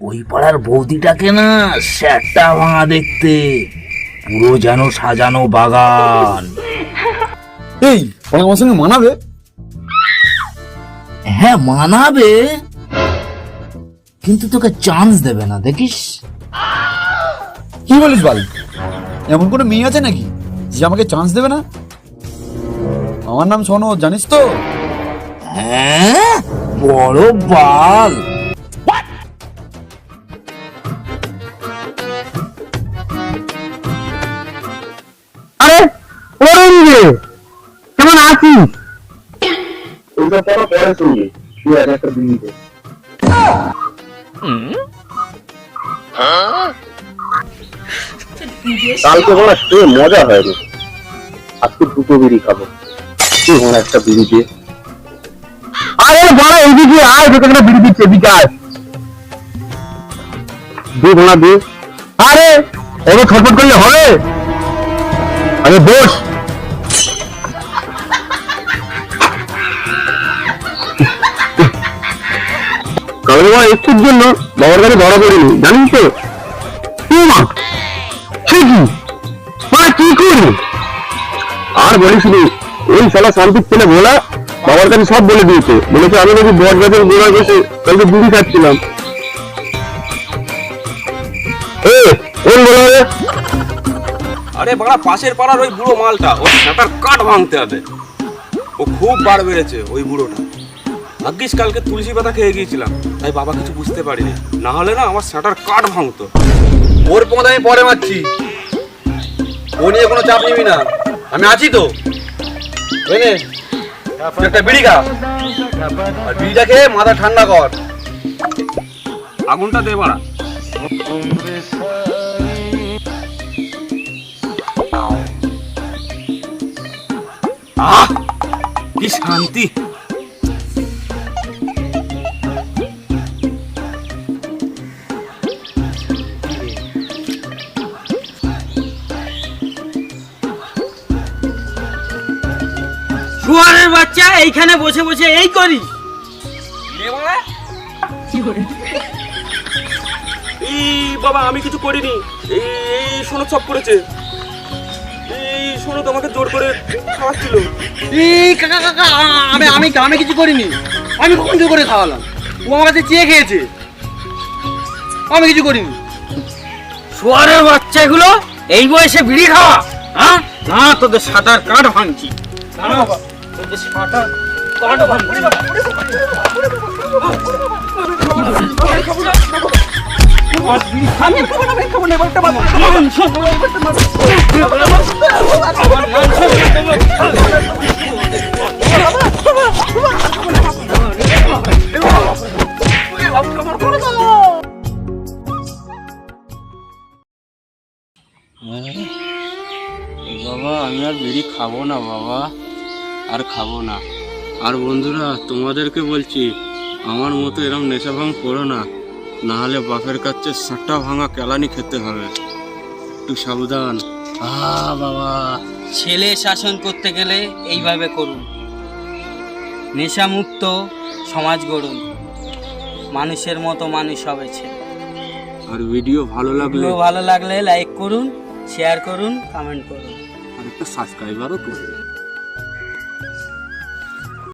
ওই পাড়ার বৌদিটাকে না স্যাটটা ভাঙা দেখতে। পুরো যেন সাজানো বাগান। এই ওরা আমার সঙ্গে মানাবে? হ্যাঁ মানাবে। কিন্তু তোকে চান্স দেবে না দেখিস? কি বলিস বাল এমন কোনো মেয়ে আছে নাকি যে আমাকে চান্স দেবে না? আমার নাম শোনো জানিস তো? হ্যাঁ বড় বাল। পরে আর একটা বিড়িতে কালকে বলা সে মজা হয়নি আজকে দুটো বিড়ি খাব তুই আমার একটা বিড়ি দিয়ে আরে বড় এইদিকে আয় তোকে একটা বিড়ি দিচ্ছে এদিকে আয় দে ঘোড়া দে আরে এবার ছটফট করলে হবে আরে বস বাবা একটুর জন্য বাবার কাছে বড় করিনি জানিস তো? মা, সে কি? মা, কি করি? আর বলিস নি ওই শালা শান্তির ছেলে ভোলা বাবার কাছে সব বলে দিয়েছে। বলেছে, আমি নাকি বট গাছের গোড়ায় বসে কালকে বিড়ি খাচ্ছিলাম। এ, কোন বলা আরে বাড়া, পাশের পাড়ার ওই বুড়ো মালটা, ওর সাঁটার কাঠ ভাঙতে হবে। ও খুব বার বেড়েছে ওই বুড়োটা। ভাগ্যিস কালকে তুলসী পাতা খেয়ে গিয়েছিলাম তাই বাবা কিছু বুঝতে পারিনি। না হলে না আমার সাঁটার কাঠ ভাঙতো। ওর পথ আমি পরে মারছি। ও নিয়ে কোনো চাপ নিবি না। আমি আছি তো। একটা বিড়ি খা। আর বিড়িটা খেয়ে মাথা ঠান্ডা কর। আগুনটা দে বাড়া। আহ কি শান্তি। শুয়ারের বাচ্চা এইখানে বসে বসে এই করি এই বাবা। আমি কিছু করিনি। এই এই শোনো সব করেছে এই শোনো তোমাকে জোর করে খাওয়াচ্ছিল। এই কাকা কাকা আমি আমি আমি কিছু করিনি। আমি কখন জোর করে খাওয়ালাম? ও আমার কাছে চেয়ে খেয়েছে। আমি কিছু করিনি। শুয়ারের বাচ্চাগুলো এই বয়সে বিড়ি খাওয়া হ্যাঁ? না তোদের সাঁতার কাঠ ভাঙছি। দাঁড়া বাবা, বাবা আমি আর বিড়ি খাব না বাবা। আর খাব না। আর বন্ধুরা তোমাদেরকে বলছি আমার মতো এরম নেশা ভাঙ করো না। নাহলে বাপের কাছে সাঁটা ভাঙা কেলানি খেতে হবে। একটু সাবধান। আ বাবা ছেলে শাসন করতে গেলে এইভাবে করুন। নেশামুক্ত সমাজ গড়ুন। মানুষের মতো মানুষ হবে ছেলে। আর ভিডিও ভালো লাগলে ভালো লাগলে লাইক করুন শেয়ার করুন কমেন্ট করুন। আর একটা সাবস্ক্রাইবারও করবে